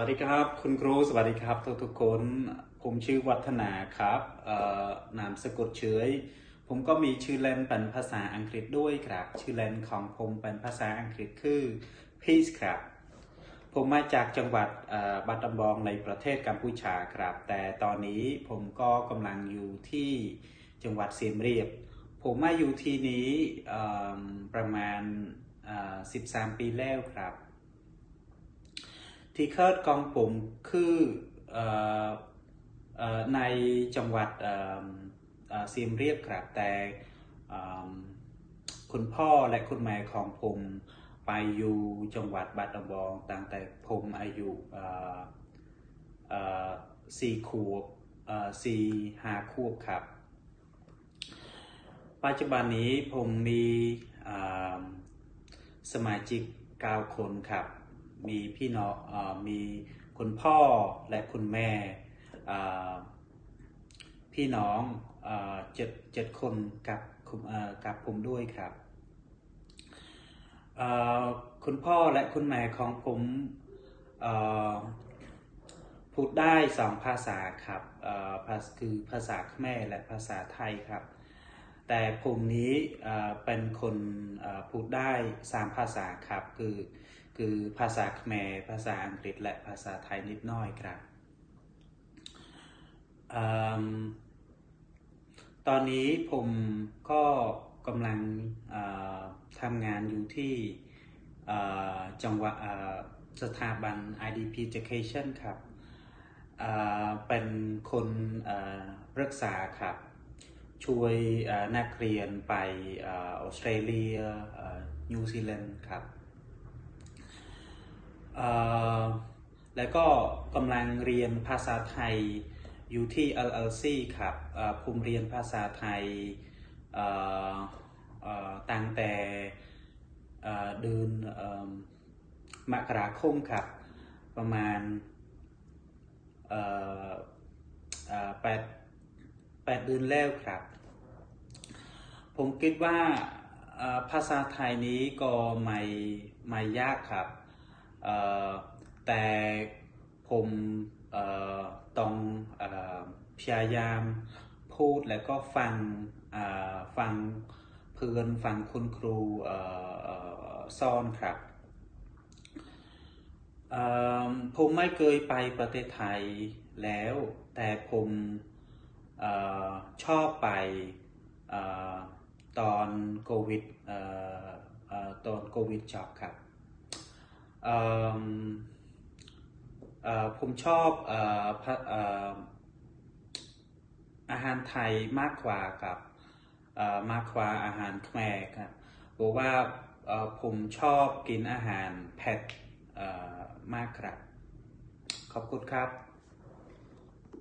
วัสดีครับ คุณครูสวัสดีครับ ทุกทุกๆคน ผมชื่อวัฒนาครับนามสกุลเฉยผมก็มีชื่อเล่นเป็นภาษาอังกฤษด้วยครับ ชื่อเล่นของผมเป็นภาษาอังกฤษคือ Peace ครับ ผมมาจากจังหวัดบัตตบองในประเทศกัมพูชาครับ แต่ตอนนี้ผมก็กำลังอยู่ที่จังหวัดเสียมเรียบ ผมมาอยู่ที่นี้ประมาณ 13 ปีแล้วครับ ที่เคิร์ดกองผมคือในจังหวัดเซียมเรียบครับแต่คุณพ่อและคุณแม่ของผมไปอยู่จังหวัดบัตรบองตั้งแต่ผมอายุสี่ขวบสี่ห้าขวบครับ ปัจจุบันนี้ผมมีสมาชิก9คนครับ มีพี่น้องมีคุณพ่อและคุณแม่พี่น้องเจ็ดเจ็ดคนกับกับผมด้วยครับ คุณพ่อและคุณแม่ของผมพูดได้สองภาษาครับภาษาคือภาษาแม่และภาษาไทยครับ แต่ผมนี้เป็นคนพูดได้สามภาษาครับ คือคือภาษาเขมรภาษาอังกฤษและภาษาไทยนิดน้อยครับอตอนนี้ผมก็กำลังทำงานอยู่ที่จังหวัดสถาบัน IDP Education ครับเป็นคนรักษาครับ ช่วยนักเรียนไปออสเตรเลียนิวซีแลนด์ครับแล้วก็กำลังเรียนภาษาไทยอยู่ที่ LLC ครับเอ่อผมเรียนภาษาไทยตั้งแต่เดือนมกราคมครับ ประมาณแปด แปดเดือนแล้วครับ ผมคิดว่าภาษาไทยนี้ก็ไม่ไม่ยากครับแต่ผมต้องพยายามพูดแล้วก็ฟังฟังเพื่อนฟังคุณครูเอ่อเอ่อสอนครับผมไม่เคยไปประเทศไทยแล้ว แต่ผม ออชอบไปออตอนโควิดออตอนโควิดจ็อบครับผมชอบอออาหารไทยมากกว่ากับมากกว่าอาหารแขมรครับเพราะว่าผมชอบกินอาหารเผ็ดมากครับ ขอบคุณครับ